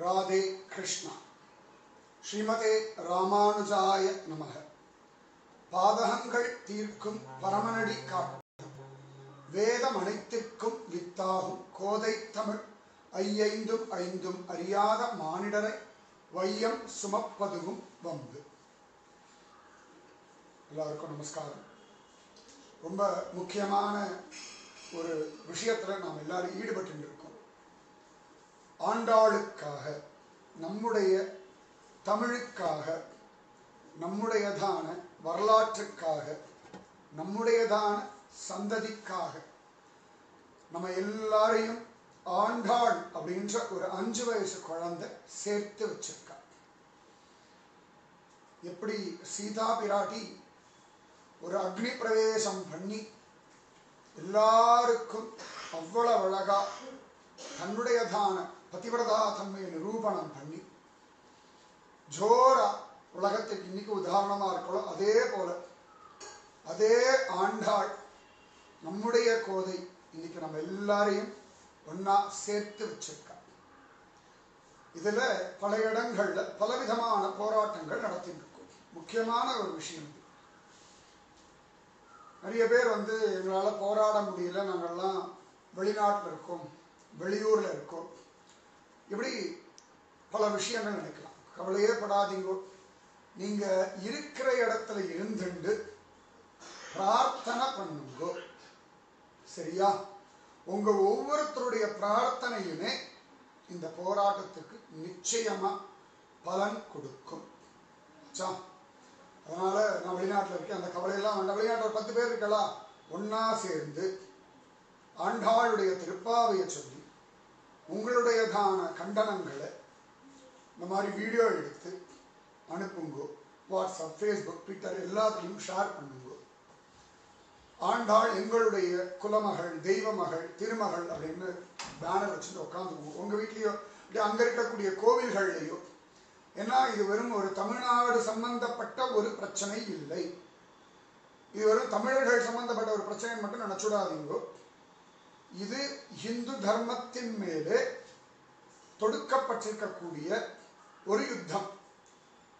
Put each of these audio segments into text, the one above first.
ராதே கிருஷ்ணா. ஸ்ரீமதே ராமானுஜாய நமக. பாதகங்கள் தீர்க்கும் பரமனடி காட்டும். வேதம் அனைத்திற்கும் வித்தாகும் கோதை தமிழ். ஐயைந்தும் ஐந்தும் அறியாத மானிடரை வையம் சுமப்பதுவும் வம்பு. எல்லாருக்கும் நமஸ்காரம். ரொம்ப முக்கியமான ஒரு விஷயத்துல நாம் எல்லாரும் ஈடுபட்டு இருக்கோம். ஆண்டாளுக்காக நம்முடைய தமிழுக்காக நம்முடையதான வரலாற்றுக்காக நம்முடையதான சந்ததிக்காக நம்ம எல்லாரையும் ஆண்டாள் அப்படின்ற ஒரு அஞ்சு வயசு குழந்தை சேர்த்து வச்சிருக்கா. எப்படி சீதா பிராட்டி ஒரு அக்னி பிரவேசம் பண்ணி எல்லாருக்கும் அவ்வளவு அழகா தன்னுடையதான பதிவிரதா தன்மையை நிரூபணம் பண்ணி ஜோரா உலகத்துக்கு இன்னைக்கு உதாரணமா இருக்கணும் அதே போல அதே ஆண்டாள் நம்முடைய கோதை இன்னைக்கு நம்ம எல்லாரையும் ஒன்னா சேர்த்து வச்சிருக்கா. இதுல பல இடங்கள்ல பலவிதமான போராட்டங்கள் நடத்திட்டு இருக்கும் முக்கியமான ஒரு விஷயம் இது. நிறைய பேர் வந்து எங்களால் போராட முடியல நாங்கள்லாம் வெளிநாட்டில் இருக்கோம் வெளியூரில் இருக்கோம். இப்படி பல விஷயங்கள் நினைக்கலாம் கவலையே படாதீங்கோ. நீங்க இருக்கிற இடத்துல இருந்துண்டு பிரார்த்தனை பண்ணுங்கோ. சரியா? உங்க ஒவ்வொருத்தருடைய பிரார்த்தனையுமே இந்த போராட்டத்துக்கு நிச்சயமா பலன் கொடுக்கும். அதனால நான் வெளிநாட்டில் இருக்கேன். அந்த கவலையெல்லாம் வேண்டாம். வெளிநாட்டில் பத்து பேர் இருக்கலாம். ஒன்னா சேர்ந்து ஆண்டாளுடைய திருப்பாவையை சொல்லி உங்களுடையதான கண்டனங்களை இந்த மாதிரி வீடியோ எடுத்து அனுப்புங்கோ. வாட்ஸ்அப் ஃபேஸ்புக் ட்விட்டர் எல்லாத்துலேயும் ஷேர் பண்ணுங்க. ஆண்டாள் எங்களுடைய குலமகள் தெய்வமகள் திருமகள் அப்படின்னு பேனர் வச்சுட்டு உட்காந்துக்குவோம் உங்கள் வீட்லேயோ அப்படியே அங்கே இருக்கக்கூடிய கோவில்கள்லையோ ஏன்னா இது வெறும் ஒரு தமிழ்நாடு சம்பந்தப்பட்ட ஒரு பிரச்சனை இல்லை. இது வெறும் தமிழர்கள் சம்பந்தப்பட்ட ஒரு பிரச்சனை மட்டும் நினச்சுடாதீங்கோ. இது இந்து தர்மத்தின் மேலே தொடுக்கப்பட்டிருக்கக்கூடிய ஒரு யுத்தம்.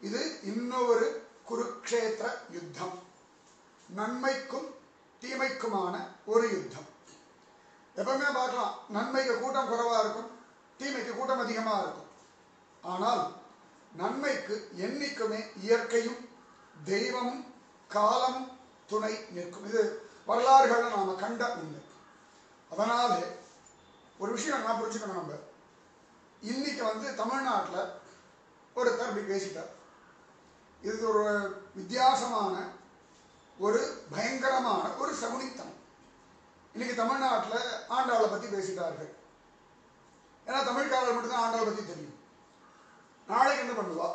இது இன்னொரு குருக்ஷேத்திர யுத்தம். நன்மைக்கும் தீமைக்குமான ஒரு யுத்தம். எப்பவுமே பார்க்கலாம் நன்மைக்கு கூட்டம் குறைவா இருக்கும் தீமைக்கு கூட்டம் அதிகமாக இருக்கும். ஆனால் நன்மைக்கு என்னைக்குமே இயற்கையும் தெய்வமும் காலமும் துணை நிற்கும். இது வரலாறுகளை நாம கண்ட உண்மை அதனாலே ஒரு விஷயம் நான் புரிஞ்சுக்கணும் நம்ம. இன்னைக்கு வந்து தமிழ்நாட்டில் ஒருத்தர் இப்படி பேசிட்டார். இது ஒரு வித்தியாசமான ஒரு பயங்கரமான ஒரு சகுனித்தனம். இன்னைக்கு தமிழ்நாட்டில் ஆண்டாளை பற்றி பேசிட்டார்கள். ஏன்னா தமிழ்காரர்கள் மட்டும்தான் ஆண்டாளை பற்றி தெரியும். நாளைக்கு என்ன பண்ணுவா?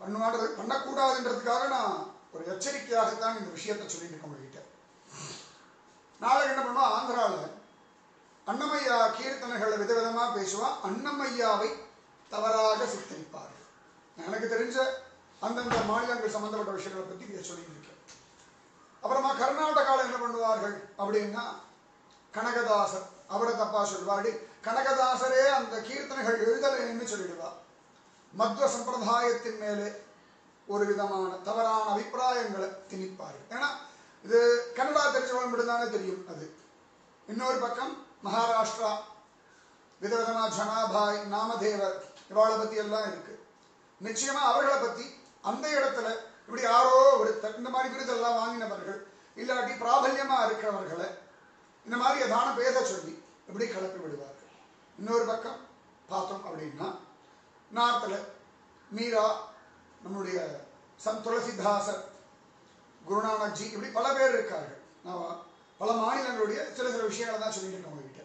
பண்ணுவான்றது பண்ணக்கூடாதுன்றதுக்காக நான் ஒரு எச்சரிக்கையாகத்தான் இந்த விஷயத்தை சொல்லிட்டு இருக்க முடியும். நாளைக்கு என்ன பண்ணுவோம் ஆந்திராவில் அன்னமையா கீர்த்தனைகளை விதவிதமாக பேசுவான் அன்னமையாவை தவறாக சித்தரிப்பார். எனக்கு தெரிஞ்ச அந்தந்த மாநிலங்கள் சம்பந்தப்பட்ட விஷயங்களை பற்றி இதை சொல்லியிருக்கேன் அப்புறமா கர்நாடகாவில் என்ன பண்ணுவார்கள் அப்படின்னா கனகதாசர் அவரை தப்பா சொல்வாடி கனகதாசரே அந்த கீர்த்தனைகள் எழுதலைன்னு சொல்லிடுவார் மத்வ சம்பிரதாயத்தின் மேலே ஒரு விதமான தவறான அபிப்பிராயங்களை திணிப்பார்கள் ஏன்னா இது கனடா தெரிஞ்சவங்க மட்டும்தானே தெரியும் அது. இன்னொரு பக்கம் மகாராஷ்டிரா விதவிதமா ஜனாபாய் நாமதேவர் இவாளை பத்தி எல்லாம் இருக்கு. நிச்சயமா அவர்களை பத்தி அந்த இடத்துல இப்படி யாரோ ஒரு இந்த மாதிரி விருதெல்லாம் வாங்கினவர்கள் இல்லாட்டி பிராபல்யமா இருக்கிறவர்களை இந்த மாதிரி தான பேச சொல்லி இப்படி கலப்பி விடுவார்கள்? இன்னொரு பக்கம் பார்த்தோம் அப்படின்னா நார்த்தில் மீரா நம்முடைய சந்த் துளசிதாசர் குருநானக் ஜி இப்படி பல பேர் இருக்கார்கள். நான் பல மாநிலங்களுடைய சில சில விஷயங்களை தான் சொல்லிட்டு இருக்கேன் உங்ககிட்ட.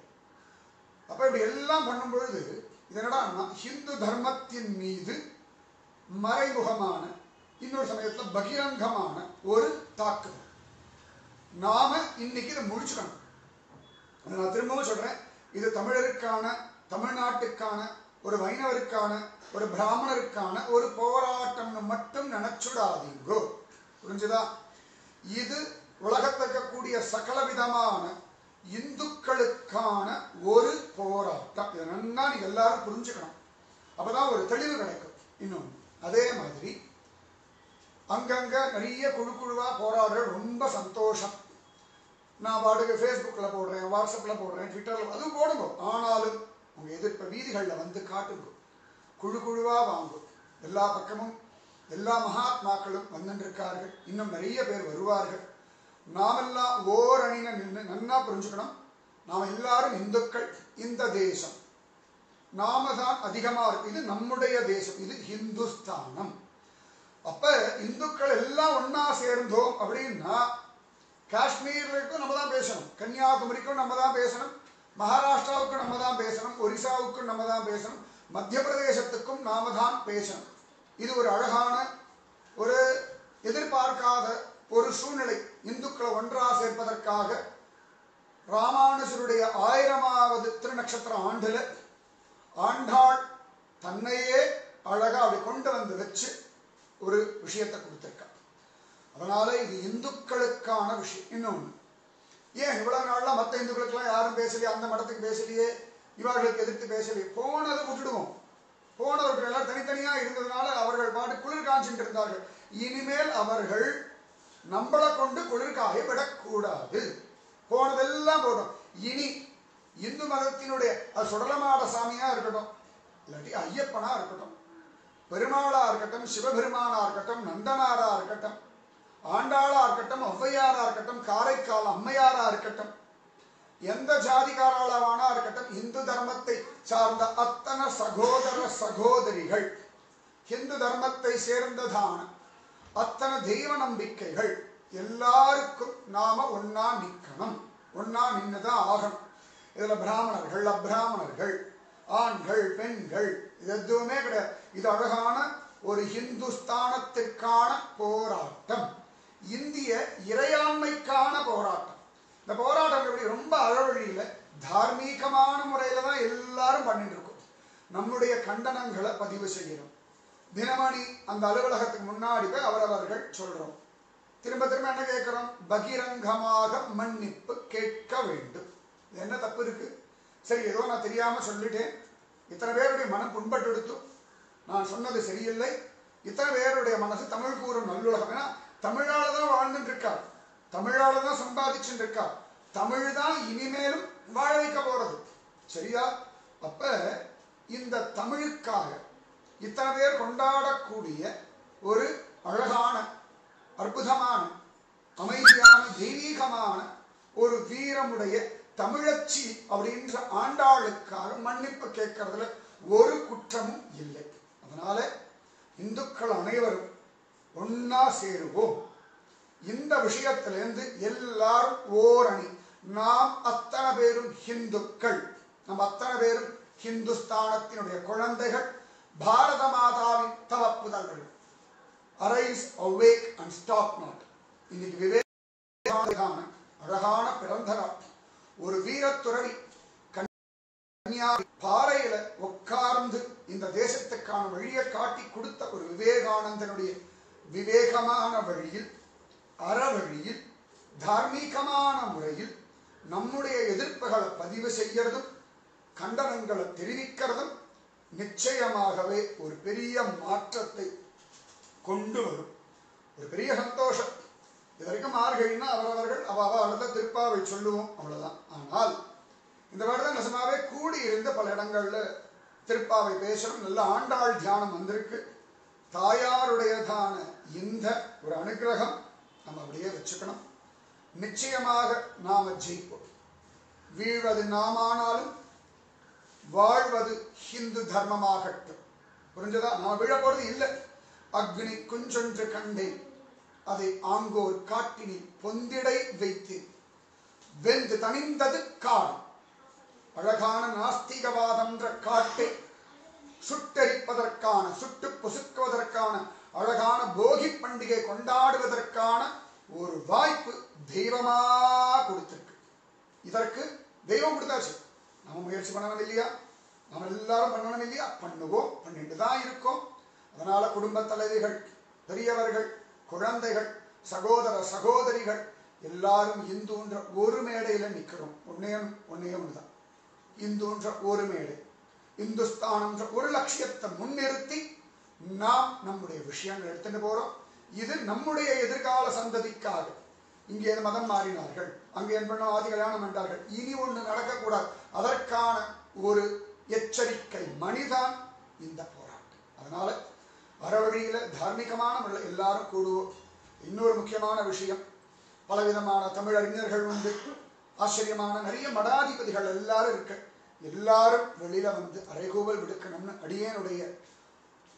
அப்போ இப்படி எல்லாம் பண்ணும் பொழுது இது ஹிந்து தர்மத்தின் மீது மறைமுகமான இன்னொரு சமயத்தில் பகிரங்கமான ஒரு தாக்குதல். நாம இன்னைக்கு இதை முடிச்சுக்கணும். அதை நான் திரும்பவும் சொல்றேன். இது தமிழருக்கான தமிழ்நாட்டுக்கான ஒரு வைணவருக்கான ஒரு பிராமணருக்கான ஒரு போராட்டம்னு மட்டும் நினைச்சுடாதீங்கோ. புரிஞ்சுதா? இது உலகத்தில் இருக்கக்கூடிய சகல விதமான இந்துக்களுக்கான ஒரு போராட்டம். இதை நன்னா நீங்க எல்லாரும் புரிஞ்சுக்கணும். அப்பதான் ஒரு தெளிவு கிடைக்கும். இன்னும் அதே மாதிரி அங்கங்க நிறைய குழு குழுவா போராடுற ரொம்ப சந்தோஷம். நான் பாட்டுக்கு ஃபேஸ்புக்கில் போடுறேன் வாட்ஸ்அப்பில் போடுறேன் ட்விட்டரில் அதுவும் போடுங்க. ஆனாலும் உங்கள் எதிர்ப்ப வீதிகளில் வந்து காட்டுங்க. குழு குழுவா வாங்கும் எல்லா பக்கமும் எல்லா மகாத்மாக்களும் வந்துருக்கார்கள் இன்னும் நிறைய பேர் வருவார்கள். நாமெல்லாம் ஓரணின நின்று நன்னா புரிஞ்சுக்கணும். நாம் எல்லாரும் இந்துக்கள் இந்த தேசம். நாம தான் அதிகமாக இருக்கு. இது நம்முடைய தேசம். இது ஹிந்துஸ்தானம். அப்ப இந்துக்கள் எல்லாம் ஒன்னா சேர்ந்தோம் அப்படின்னா காஷ்மீருக்கும் நம்ம தான் பேசணும். கன்னியாகுமரிக்கும் நம்ம தான் பேசணும். மகாராஷ்டிராவுக்கும் நம்ம தான் பேசணும். ஒரிசாவுக்கும் நம்ம தான் பேசணும். மத்திய பிரதேசத்துக்கும் நாம தான் பேசணும். இது ஒரு அழகான ஒரு எதிர்பார்க்காத ஒரு சூழ்நிலை. இந்துக்களை ஒன்றாக சேர்ப்பதற்காக ராமானுஜருடைய ஆயிரமாவது திருநட்சத்திர ஆண்டுல ஆண்டாள் தன்னையே அழகா அப்படி கொண்டு வந்து வச்சு ஒரு விஷயத்தை கொடுத்திருக்கா. அதனால இது இந்துக்களுக்கான விஷயம். இன்னொன்று ஏன் இவ்வளவு நாள்லாம் மற்ற இந்துக்களுக்கெல்லாம் யாரும் பேசலையே அந்த மடத்துக்கு பேசலையே இவர்களுக்கு எதிர்த்து பேசலையே? போன எல்லாம் இருந்ததுனால அவர்கள் பாட்டு குளிர் காஞ்சிட்டு இருந்தார்கள். இனிமேல் அவர்கள் நம்மளை கொண்டு குளிர்காய விடக்கூடாது. போனதெல்லாம் போதும். இனி இந்து மதத்தினுடைய சுடலமாட சாமியா இருக்கட்டும் இல்லாட்டி ஐயப்பனா இருக்கட்டும் பெருமாளா இருக்கட்டும் சிவபெருமானா இருக்கட்டும் நந்தனாரா இருக்கட்டும் ஆண்டாளா இருக்கட்டும் ஔவையாரா இருக்கட்டும் காரைக்கால் அம்மையாரா இருக்கட்டும் எந்த ஜாதிகாராளவானா இருக்கட்டும் இந்து தர்மத்தை சார்ந்த அத்தனை சகோதர சகோதரிகள். ஹிந்து தர்மத்தை சேர்ந்ததான அத்தனை தெய்வ நம்பிக்கைகள் எல்லாருக்கும் நாம ஒன்னா நிற்கணும் ஒன்னா நின்றுதான் ஆகணும். இதுல பிராமணர்கள் அப்பிராமணர்கள் ஆண்கள் பெண்கள் இது எதுவுமே கிடையாது. இது அழகான ஒரு ஹிந்துஸ்தானத்திற்கான போராட்டம். இந்திய இறையாண்மைக்கான போராட்டம். இந்த போராட்டம் எப்படி ரொம்ப அழவழியில தார்மீகமான முறையில தான் எல்லாரும் பண்ணிட்டு இருக்கோம். நம்முடைய கண்டனங்களை பதிவு செய்யணும். தினமணி அந்த அலுவலகத்துக்கு முன்னாடி போய் அவரவர்கள் சொல்றோம். திரும்ப திரும்ப என்ன கேட்கிறோம்? பகிரங்கமாக மன்னிப்பு கேட்க வேண்டும். என்ன தப்பு இருக்கு? சரி ஏதோ நான் தெரியாம சொல்லிட்டேன். இத்தனை பேருடைய மனம் புண்பட்டு எடுத்து நான் சொன்னது சரியில்லை. இத்தனை பேருடைய மனசு தமிழ் கூறும் நல்லுலகம். ஏன்னா தமிழால தான் வாழ்ந்துட்டு இருக்கா தமிழால தான் சம்பாதிச்சுட்டு இருக்கா தமிழ் தான் இனிமேலும் வாழ வைக்க போறது. சரியா? அப்ப இந்த தமிழுக்காக இத்தனை பேர் கொண்டாடக்கூடிய ஒரு அழகான அற்புதமான அமைதியான தெய்வீகமான ஒரு வீரமுடைய தமிழச்சி அப்படின்ற ஆண்டாளுக்காக மன்னிப்பு கேட்கறதுல ஒரு குற்றமும் இல்லை. அதனால இந்துக்கள் அனைவரும் ஒன்னா சேருவோம். இந்த விஷயத்திலிருந்து எல்லாரும் ஓரணி. நாம் அத்தனை பேரும் ஹிந்துக்கள் நம்ம அத்தனை பேரும் ஹிந்துஸ்தானத்தினுடைய குழந்தைகள். பாரத மாதாவின் தவப்புதல்கள் arise awake and stop not இன்னைக்கு விவேகான அழகான பிறந்த நாள் ஒரு வீரத்துறவி கன்னியா பாறையில உட்கார்ந்து இந்த தேசத்துக்கான வழியை காட்டி கொடுத்த ஒரு விவேகானந்தனுடைய விவேகமான வழியில் அறவழியில் தார்மீகமான முறையில் நம்முடைய எதிர்ப்புகளை பதிவு செய்யறதும் கண்டனங்களை தெரிவிக்கிறதும் நிச்சயமாகவே ஒரு பெரிய மாற்றத்தை கொண்டு வரும். ஒரு பெரிய சந்தோஷம். இது வரைக்கும் மார்கழின்னா அவரவர்கள் அவ அவ அடுத்த திருப்பாவை சொல்லுவோம் அவ்வளவுதான். ஆனால் இந்த வருடம் நிஜமாவே கூடி இருந்த பல இடங்கள்ல திருப்பாவை பேசணும். நல்ல ஆண்டாள் தியானம் வந்திருக்கு. தாயாருடையதான இந்த ஒரு அனுகிரகம் நம்ம அப்படியே வச்சுக்கணும். நிச்சயமாக நாம ஜெயிப்போம். வீழ்வது நாமானாலும் வாழ்வது ஹிந்து தர்மமாகட்டும். புரிஞ்சதா? நான் விழ போறது இல்லை. அக்னி குஞ்சொன்று கண்டேன். அதை ஆங்கோர் காட்டினில் பொந்திடை வைத்து வெந்து தணிந்தது காடு. அழகான நாஸ்திகவாதம்ன்ற காட்டை. சுட்டரிப்பதற்கான சுட்டு பொசுக்குவதற்கான அழகான போகி பண்டிகை கொண்டாடுவதற்கான ஒரு வாய்ப்பு தெய்வமா கொடுத்திருக்கு. இதற்கு தெய்வம் கொடுத்தாச்சு. நம்ம முயற்சி பண்ணணும் இல்லையா? நம்ம எல்லாரும் பண்ணணும் இல்லையா? பண்ணுவோம். பண்ணிட்டு தான் இருக்கோம். அதனால குடும்ப தலைவிகள் பெரியவர்கள் குழந்தைகள் சகோதர சகோதரிகள் எல்லாரும் இந்துன்ற ஒரு மேடையில நிக்கிறோம். ஒன்னே ஒன்னே ஒண்ணுதான். இந்துன்ற ஒரு மேடை. இந்துஸ்தானம்ன்ற ஒரு லட்சியத்தை முன்னிறுத்தி நாம் நம்முடைய விஷயங்கள் எடுத்துட்டு போறோம். இது நம்முடைய எதிர்கால சந்ததிக்காக. இங்கே மதம் மாறினார்கள். அங்கே என் பண்ண ஆதி கல்யாணம் என்றார்கள். இனி ஒன்று நடக்கக்கூடாது. அதற்கான ஒரு எச்சரிக்கை. மணிதான் இந்த போராட்டம். அதனால அறவழியில தார்மீகமான எல்லாரும் கூடுவோம் இன்னொரு முக்கியமான விஷயம். பலவிதமான தமிழ் அறிஞர்கள் உண்டு ஆச்சரியமான நிறைய மடாதிபதிகள் எல்லாரும் இருக்கு. எல்லாரும் வெளியில வந்து அரைகூவல் விடுக்கணும்னு அடியேனுடைய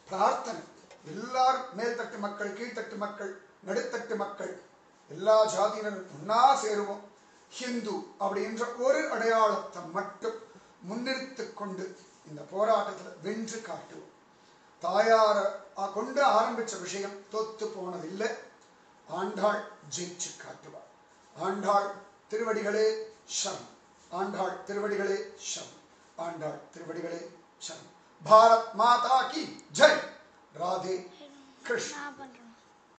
பிரார்த்தனை. எல்லாரும் மேல்தட்டு மக்கள் கீழ்த்தட்டு மக்கள் நடுத்தட்டு மக்கள் எல்லா ஜாதியினரும் ஒன்னா சேருவோம். ஹிந்து அப்படின்ற ஒரு அடையாளத்தை மட்டும் முன்னிறுத்து கொண்டு இந்த போராட்டத்தில் வென்று காட்டுவோம். தாயார கொண்டு ஆரம்பிச்ச விஷயம் தொத்து போனதில்லை. ஆண்டாள் ஜெயிச்சு காட்டுவார் ஆண்டாள் திருவடிகளே சரணம் ஆண்டாள் திருவடிகளே சரணம் ஆண்டாள் திருவடிகளே சரணம் பாரத் மாதா கி ஜெய். ராதே கிருஷ்ண.